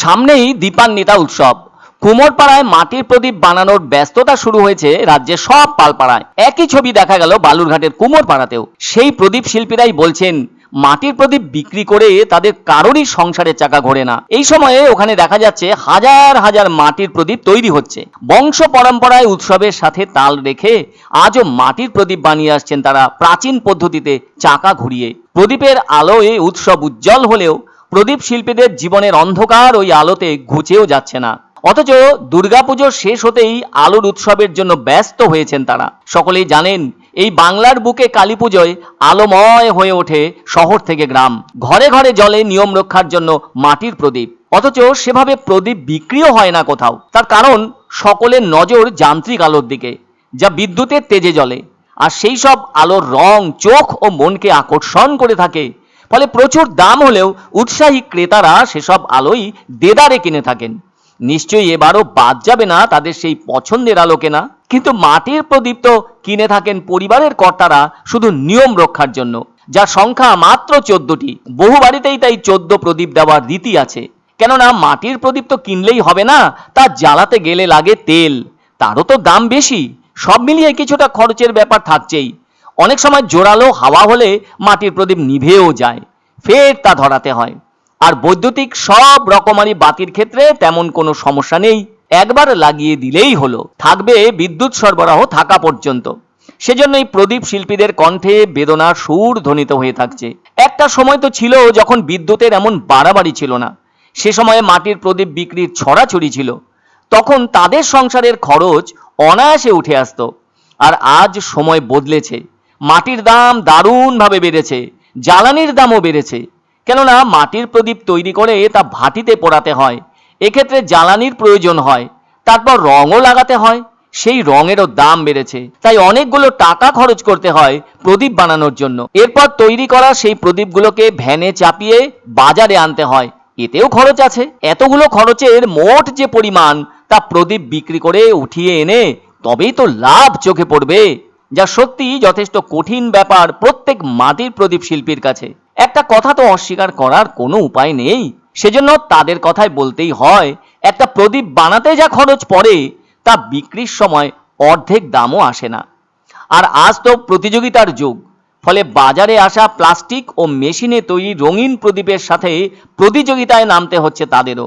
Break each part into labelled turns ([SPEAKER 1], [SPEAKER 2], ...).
[SPEAKER 1] সামনেই দীপান্বিতা উৎসব। কুমোরপাড়ায় মাটির প্রদীপ বানানোর ব্যস্ততা শুরু হয়েছে রাজ্যের সব পালপাড়ায়। একই ছবি দেখা গেল বালুরঘাটের কুমোরপাড়াতেও। সেই প্রদীপ শিল্পীরাই বলছেন, মাটির প্রদীপ বিক্রি করে তাদের কারোরই সংসারের চাকা ঘোরে না। এই সময়ে ওখানে দেখা যাচ্ছে হাজার হাজার মাটির প্রদীপ তৈরি হচ্ছে। বংশ পরম্পরায় উৎসবের সাথে তাল রেখে আজও মাটির প্রদীপ বানিয়ে আসছেন তারা প্রাচীন পদ্ধতিতে চাকা ঘুরিয়ে। প্রদীপের আলোয় উৎসব উজ্জ্বল হলেও প্রদীপ শিল্পীদের জীবনের অন্ধকার ওই আলোতে ঘুচেও যাচ্ছে না। অথচ দুর্গাপুজো শেষ হতেই আলোর উৎসবের জন্য ব্যস্ত হয়েছেন তারা। সকলেই জানেন, এই বাংলার বুকে কালী পুজোয় আলোময় হয়ে ওঠে শহর থেকে গ্রাম। ঘরে ঘরে জলে নিয়ম রক্ষার জন্য মাটির প্রদীপ। অথচ সেভাবে প্রদীপ বিক্রিও হয় না কোথাও। তার কারণ, সকলের নজর যান্ত্রিক আলোর দিকে, যা বিদ্যুতের তেজে জ্বলে। আর সেই সব আলোর রং, চোখ ও মনকে আকর্ষণ করে থাকে ফলে প্রচুর দাম হলেও উৎসাহী ক্রেতারা সেসব আলোই দেদারে কিনে থাকেন। নিশ্চয়ই এবারও বাদ যাবে না তাদের সেই পছন্দের আলো কেনা। কিন্তু মাটির প্রদীপ তো কিনে থাকেন পরিবারের কর্তারা শুধু নিয়ম রক্ষার জন্য। যার সংখ্যা মাত্র চোদ্দটি। বহু বাড়িতেই তাই চোদ্দ প্রদীপ দেওয়ার রীতি আছে। কেননা মাটির প্রদীপ তো কিনলেই হবে না, তা জ্বালাতে গেলে লাগে তেল। তারও তো দাম বেশি। সব মিলিয়ে কিছুটা খরচের ব্যাপার থাকছেই। অনেক সময় জোরালো হাওয়া হলে মাটির প্রদীপ নিভেও যায়, ফের তা ধরাতে হয়। আর বৈদ্যুতিক সব রকমারি বাতির ক্ষেত্রে তেমন কোনো সমস্যা নেই, একবার লাগিয়ে দিলেই হলো। থাকবে বিদ্যুৎ সরবরাহ থাকা পর্যন্ত। সেজন্য এই প্রদীপ শিল্পীদের কণ্ঠে বেদনার সুর ধ্বনিত হয়ে থাকছে। একটা সময় তো ছিল যখন বিদ্যুতের এমন বাড়াবাড়ি ছিল না। সে সময়ে মাটির প্রদীপ বিক্রির ছড়াছড়ি ছিল। তখন তাদের সংসারের খরচ অনায়াসে উঠে আসতো। আর আজ সময় বদলেছে। মাটির দাম দারুণভাবে বেড়েছে, জ্বালানির দামও বেড়েছে। কেননা মাটির প্রদীপ তৈরি করে তা ভাটিতে পোড়াতে হয়, এক্ষেত্রে জ্বালানির প্রয়োজন হয়, তারপর রঙও লাগাতে হয়, সেই রঙেরও দাম বেড়েছে। তাই অনেকগুলো টাকা খরচ করতে হয় প্রদীপ বানানোর জন্য। এরপর তৈরি করা সেই প্রদীপগুলোকে ভ্যানে চাপিয়ে বাজারে আনতে হয়। এতেও খরচ আছে। এতগুলো খরচের মোট যে পরিমাণ তা প্রদীপ বিক্রি করে উঠিয়ে এনে তবেই তো লাভ চোখে পড়বে। যা সত্যি যথেষ্ট কঠিন ব্যাপার প্রত্যেক মাটির প্রদীপ শিল্পীর কাছে। একটা কথা তো অস্বীকার করার কোনো উপায় নেই। সেজন্য তাদের কথাই বলতেই হয়, একটা প্রদীপ বানাতে যা খরচ পড়ে, তা বিক্রির সময় অর্ধেক দামও আসে না। আর আজ তো প্রতিযোগিতার যুগ, ফলে বাজারে আসা প্লাস্টিক ও মেশিনে তৈরি রঙিন প্রদীপের সাথে প্রতিযোগিতায় নামতে হচ্ছে তাদেরও।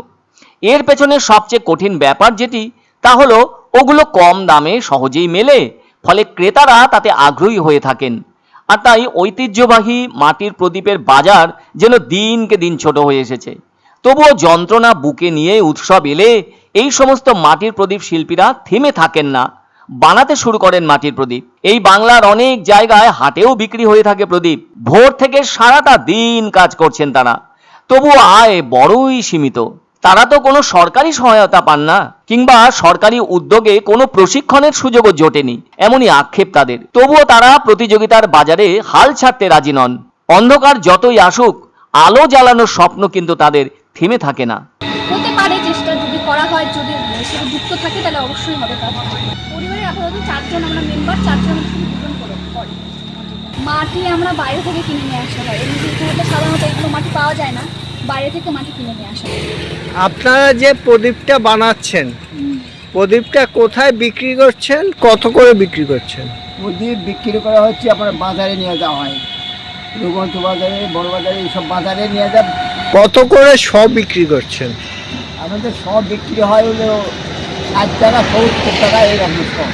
[SPEAKER 1] এর পেছনে সবচেয়ে কঠিন ব্যাপার যেটি, তা হলো ওগুলো কম দামে সহজেই মেলে ফলে ক্রেতারা তাতে আগ্রহী হয়ে থাকেন। আর তাই ঐতিহ্যবাহী মাটির প্রদীপের বাজার যেন দিনকে দিন ছোট হয়ে এসেছে। তবুও যন্ত্রণা বুকে নিয়ে উৎসব এলে এই সমস্ত মাটির প্রদীপ শিল্পীরা থেমে থাকেন না। বানাতে শুরু করেন মাটির প্রদীপ। এই বাংলার অনেক জায়গায় হাটেও বিক্রি হয়ে থাকে প্রদীপ। ভোর থেকে সারাটা দিন কাজ করছেন তারা। তবু আয় বড়ই সীমিত। তারা তো কোনো সরকারি সহায়তা পান না, কিংবা সরকারি উদ্যোগে কোনো প্রশিক্ষণের সুযোগও জোটেনি, এমনই আক্ষেপ তাদের। তবুও তারা প্রতিযোগিতার বাজারে হাল ছাড়তে রাজি নন। অন্ধকার যতই আসুক, আলো জ্বালানোর স্বপ্ন কিন্তু তাদের থেমে থাকে না।
[SPEAKER 2] হতে পারে চেষ্টা যদি করা হয়, যদি যুক্ত থাকে, তাহলে অবশ্যই হবে পরিবারে আপাতত চারজন আমরা মেম্বার চারজন মাটি আমরা বাইরে থেকে কিনে নিয়ে আসা হয়। সাধারণত এগুলো মাটি পাওয়া যায় না। বাইরে থেকে মাটি কিনে নিয়ে আসা
[SPEAKER 3] আপনারা যে প্রদীপটা বানাচ্ছেন প্রদীপটা কোথায় বিক্রি করছেন? কত করে বিক্রি করছেন?
[SPEAKER 4] প্রদীপ বিক্রি করা হচ্ছে আপনার বাজারে নিয়ে যাওয়া হয়। রঘুবন্ত বাজারে বড় বাজারে এইসব বাজারে নিয়ে যা
[SPEAKER 3] কত করে সব বিক্রি করছেন?
[SPEAKER 4] আমাদের সব বিক্রি হয় হলো ষাট টাকা সত্তর টাকা এরকম সব।